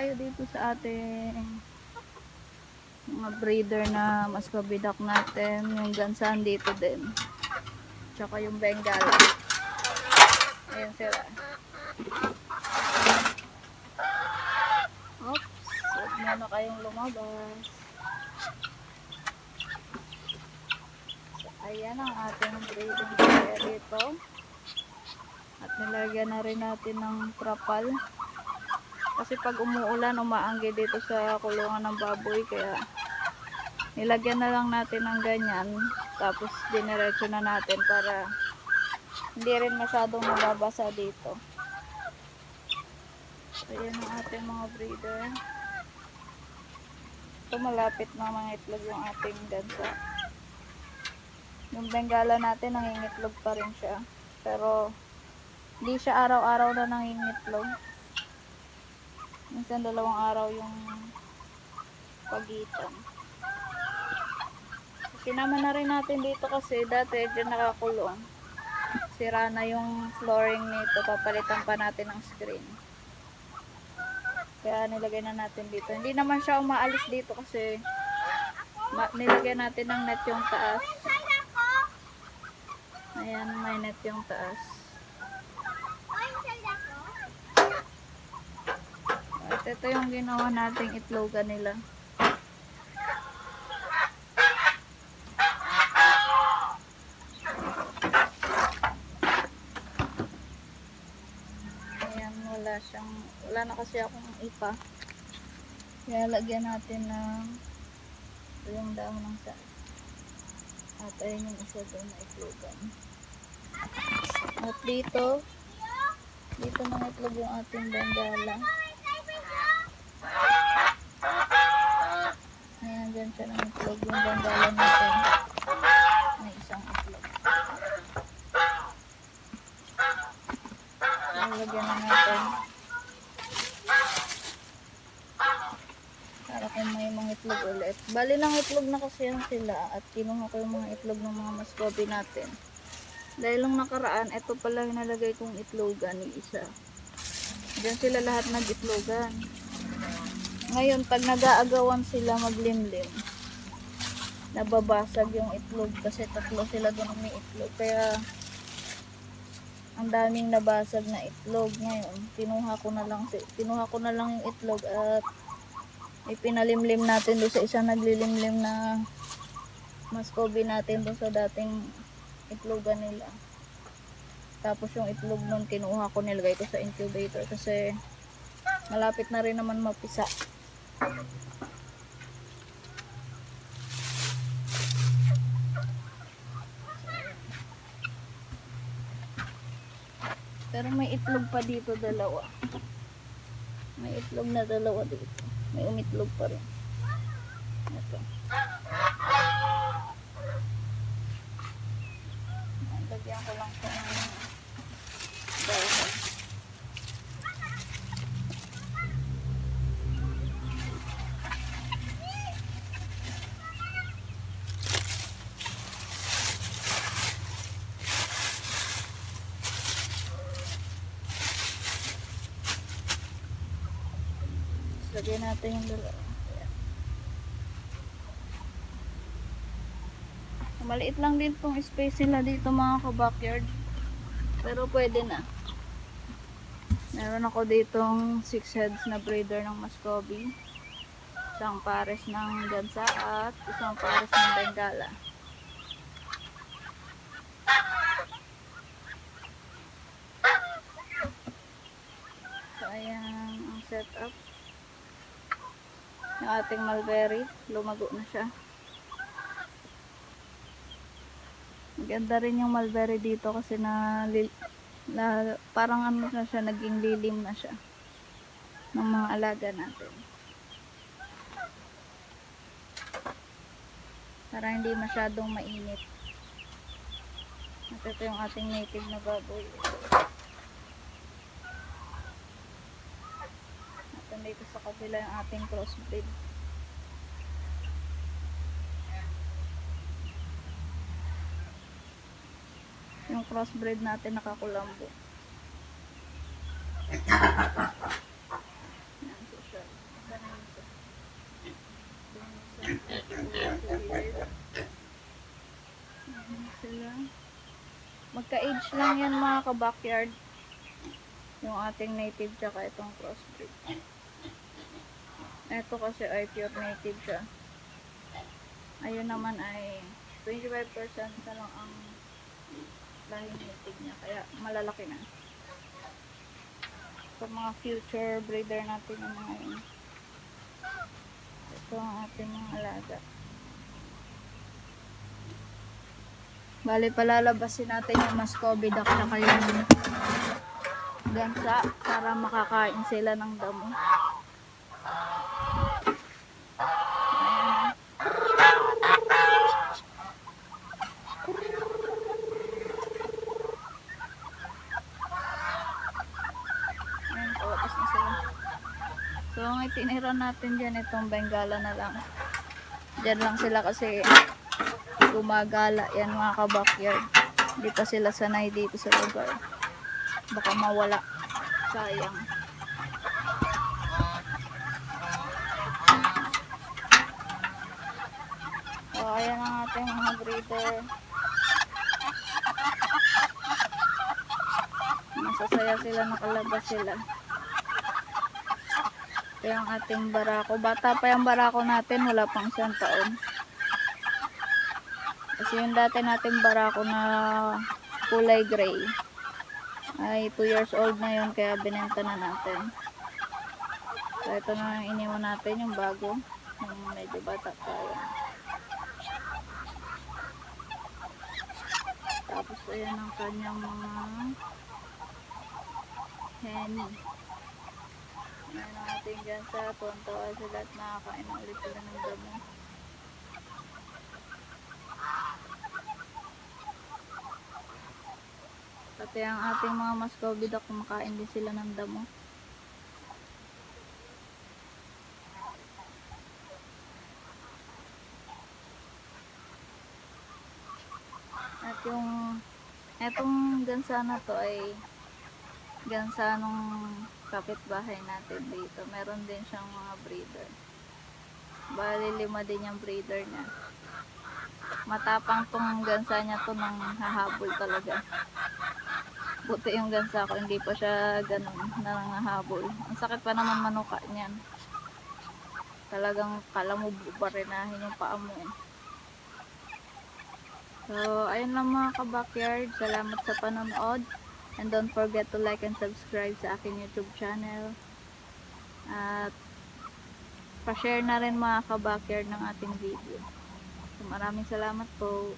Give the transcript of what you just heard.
tayo dito sa ating mga breeder na mas kabidak natin. Yung gansan dito din. Tsaka yung Bengala. Ayan sila. Oops. Huwag muna kayong lumabas. So, ayan ang ating breeding area dito. At nilagyan na rin natin ng trapal. Kasi pag umuulan, umaanggi dito sa kulungan ng baboy. Kaya nilagyan na lang natin ng ganyan. Tapos diniretso na natin para hindi rin masyadong mababasa dito. So, yan ang ating mga breeder. Ito malapit na mga itlog yung ating gansa. Yung bengala natin, nangingitlog pa rin siya. Pero, hindi siya araw-araw na nangingitlog. Minsan dalawang araw yung pagitan. Sinama na rin natin dito kasi dati dyan nakakulong. Sira na yung flooring nito. Papalitan pa natin ng screen. Kaya nilagay na natin dito. Hindi naman siya umaalis dito kasi nilagay natin ng net yung taas. Ayan, may net yung taas. At ito yung ginawa nating itlogan nila. Ayan, wala siyang, wala na kasi akong ipa. Kaya lagyan natin ng yung damo ng sa at ayun yung isa doon na itlogan. At dito, dito na itlog yung ating bandala. Dyan siya ng itlog yung bandala natin. May isang itlog. Lalagyan na natin. Para kung may mga itlog ulit. Bali ng itlog na kasi yan sila at kinuha ko yung mga itlog ng mga mascobi natin. Dahil nung nakaraan, ito pala yung nalagay kong itlogan ni isa. Diyan sila lahat nag-itlogan. Ngayon, pag nag-aagawan sila maglimlim, nababasag yung itlog kasi tatlo sila doon may itlog. Kaya, ang daming nabasag na itlog ngayon. Kinuha ko na lang, kinuha ko na lang yung itlog at ipinalimlim natin doon sa isang naglilimlim na mascobi natin doon sa dating itlogan nila. Tapos yung itlog nun kinuha ko nilagay ko sa incubator kasi malapit na rin naman mapisa. Pero may itlog pa dito dalawa. May itlog na dalawa dito. May umitlog pa rin. Ito. Lagyan ko lang sa ano. Dahil. Lagyan natin yung dalawa. Maliit lang din tong space nila dito mga ka-backyard. Pero pwede na. Meron ako ditong 6 heads na breeder ng Muscovy. Isang pares ng gansa at isang pares ng Bengala. So ang setup. Yung ating mulberry, lumago na siya. Maganda rin yung mulberry dito kasi na, na parang ano na siya, naging lilim na siya ng mga alaga natin. Para hindi masyadong mainit. At ito yung ating native na baboy. meron dito sa kabila yung ating crossbreed. Yung crossbreed natin nakakulambo. Magka-age lang yan mga ka-backyard yung ating native tsaka itong crossbreed. Ito kasi ay pure native siya. Ayun naman ay 25% na lang ang lahing native niya. Kaya malalaki na. Sa mga future breeder natin yung mga yun. Ito ang ating mga alaga. Bali, palalabasin natin yung Muscovy duck tsaka yung gansa para makakain sila ng damo. Ayan. Ayan, kawapas na sila. Itinira natin dyan, itong Bengala na lang. Dyan lang sila kasi gumagala yan mga ka-backyard. Hindi pa sila sanay dito sa lugar. Baka mawala. Sayang. So, ayan ang ating mga breeder. Masasaya sila, nakalabas sila. Ito yung ating barako. Bata pa yung barako natin, wala pang isang taon. Kasi yung dati nating barako na kulay gray ay 2 years old na yun kaya binenta na natin. So ito na yung iniwan natin yung bago. Yung medyo bata pa yan. Tapos ayan ang kanyang mga hen. Ayan ang ating gansa. Tuwan-tuwa sila at nakakain na ulit sila ng damo. Pati ang ating mga Muscovy duck, kumakain din sila ng damo. At yung etong gansa na to ay gansa nung kapitbahay natin dito. Meron din siyang mga breeder. Bali lima din yung breeder niya. Matapang tong gansa niya to nang hahabol talaga. Buti yung gansa ko, hindi pa siya ganun na nangahabol. Ang sakit pa naman manuka niyan. Talagang kala mo barinahin yung paa mo. So, ayun lang mga ka-backyard. Salamat sa panonood. And don't forget to like and subscribe sa aking YouTube channel. At pa-share na rin mga ka-backyard ng ating video. So, maraming salamat po.